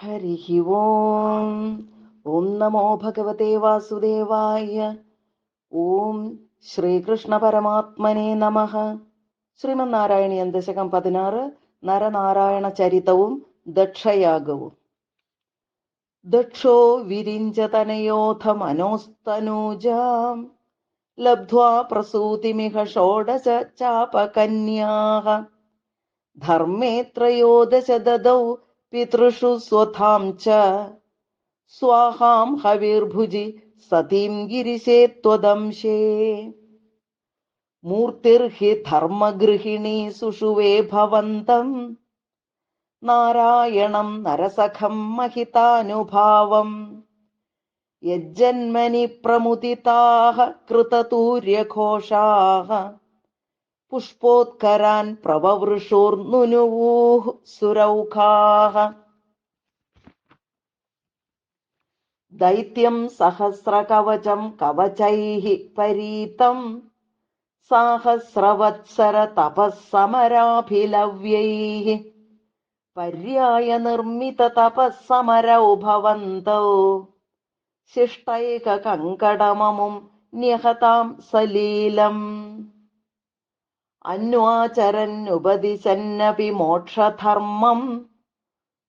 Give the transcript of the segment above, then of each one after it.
ഹരി ഓം ഓം നമോ ഭഗവതേ വാസുദേവായ ഓം ശ്രീകൃഷ്ണ പരമാത്മനെ നമ ശ്രീമന്നാരായണീയൻ ദശകം പതിനാറ് നരനാരായണ ചരിതവും ദക്ഷയാഗവും ദക്ഷോ വിരിഞ്ചതനയോധ മനോസ്തനൂജാം ലബ്ധ്വാ പ്രസൂതിമിഹ ഷോഡശ ചാപകന്യാഹ। ധർമ്മേ ത്രയോദശ ദദൗ പിതൃഷു സ്വധാം ച. സ്വാഹാം ഹവിർഭുജി സതീം ഗിരിശേ ത്വദംശേ. മൂർത്തിർഹി ധർമ്മഗൃഹിണി സുഷുവേ ഭവന്തം. നാരായണം നരസഖം മഹിതാനുഭാവം. യജ്ജന്മനി പ്രമുദിതാഹ കൃതതൂര്യഘോഷാः പുഷ്പോത്കരാൻ പ്രവവൃഷോർനുനുവൂः സുരൗഖാः ദൈത്യം സഹസ്രകവചം കവചൈः പരീതം സാഹസ്രവത്സര തപസ്സമരാഭിലവ്യൈः പര്യായ നിർമ്മിത തപസ്സമരൗ ഭവന്തൗ ശിഷ്ടൈക കങ്കടമമും ന്യഹതാം സലീലം അന്വാചരന്നുപദിശന്നപി മോക്ഷധർമ്മം.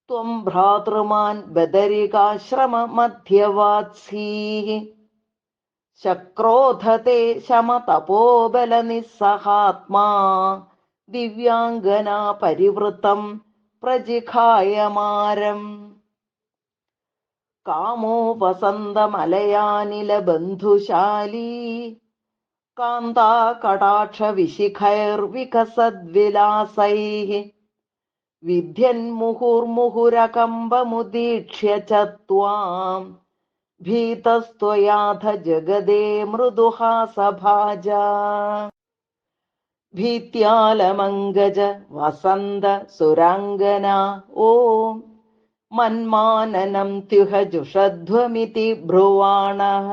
ത്വം ഭ്രാതൃമാൻ ബദരികാശ്രമ മധ്യവാത്സീः ശക്രോധത്തെ ശമതപോബല നിസ്സഹാത്മാ ദിവ്യാംഗന പരിവൃത്തം പ്രജിഖായമാരം കാമോ വസന്തമലയാനില ബന്ധുശാലീ. കാന്താ കടാക്ഷ വിശിഖൈർവികസദ്വിലാസൈः വിദ്യന്മുഹുർമുഹുരകമ്പമുദീക്ഷ്യ ച ത്വാം. ഭീതസ്ത്വയാഥ ജഗദേ മൃദുഹാസഭാജ. ഭീത്യാലമംഗജ വസന്ത സുരാംഗന ഓം. മന്മാനനം ത്യുഹ ജുഷധ്വമിതി ബ്രുവാണഃ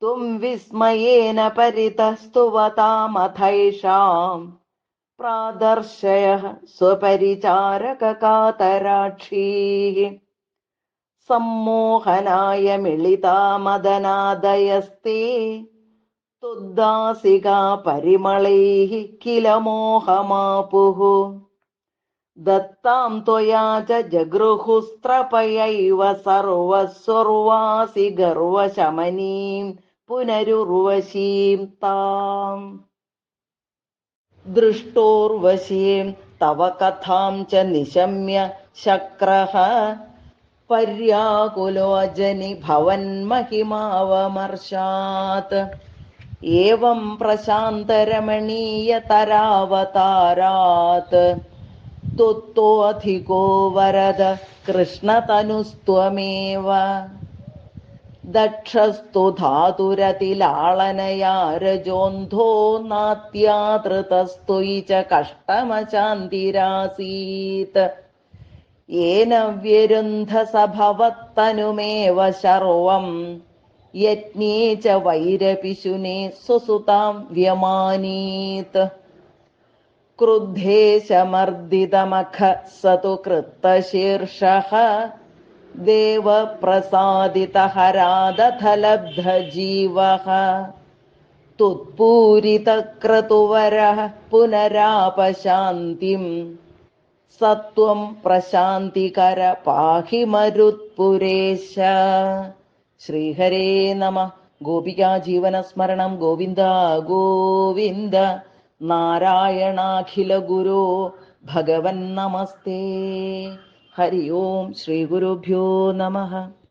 त्वं विस्मयेन परितस्तुवतामथैषां प्रादर्शयः स्वपरिचारककातराक्षीः सम्मोहनाय मिलिता मदनादयस्ते तुद्दासिका परिमळैः किल मोहमापुः दत्तां त्वया च जगृहुस्त्रपयैव सर्वस्वर्वासि गर्वशमनीं പുനരുർവശീം താം. ദൃഷ്ടോർവശീം തവ കഥാം ച നിശമ്യ ശക്രഹ. പര്യാകുലോജനി ഭവന്മഹിമാവമർഷാത് ഏവം പ്രശാന്തരമണീയതരാവതാരാത് ത്വത്വോധികോ വരദ കൃഷ്ണതനുസ്ത്വമേവ. दक्षस्तु धातुरतिलाळनया रजोन्धो नात्यातृतस्तुयि च कष्टमशान्तिरासीत् येन व्यरुन्ध स भवत्तनुमेव शर्वम् यज्ञे च वैरपिशुने सुसुतां व्यमानीत् क्रुद्धेशमर्दितमख स तु कृत्तशीर्षः देवप्रसादितहरादथलब्धजीवः तुत्पूरितक्रतुवरः पुनरापशान्तिम् सत्वं प्रशान्तिकर पाहि मरुत्पुरेश श्रीहरे नमः गोपिका जीवनस्मरणं गोविन्द गोविन्द नारायणाखिलगुरो भगवन् नमस्ते हरि ओम् श्रीगुरुभ्यो नमः।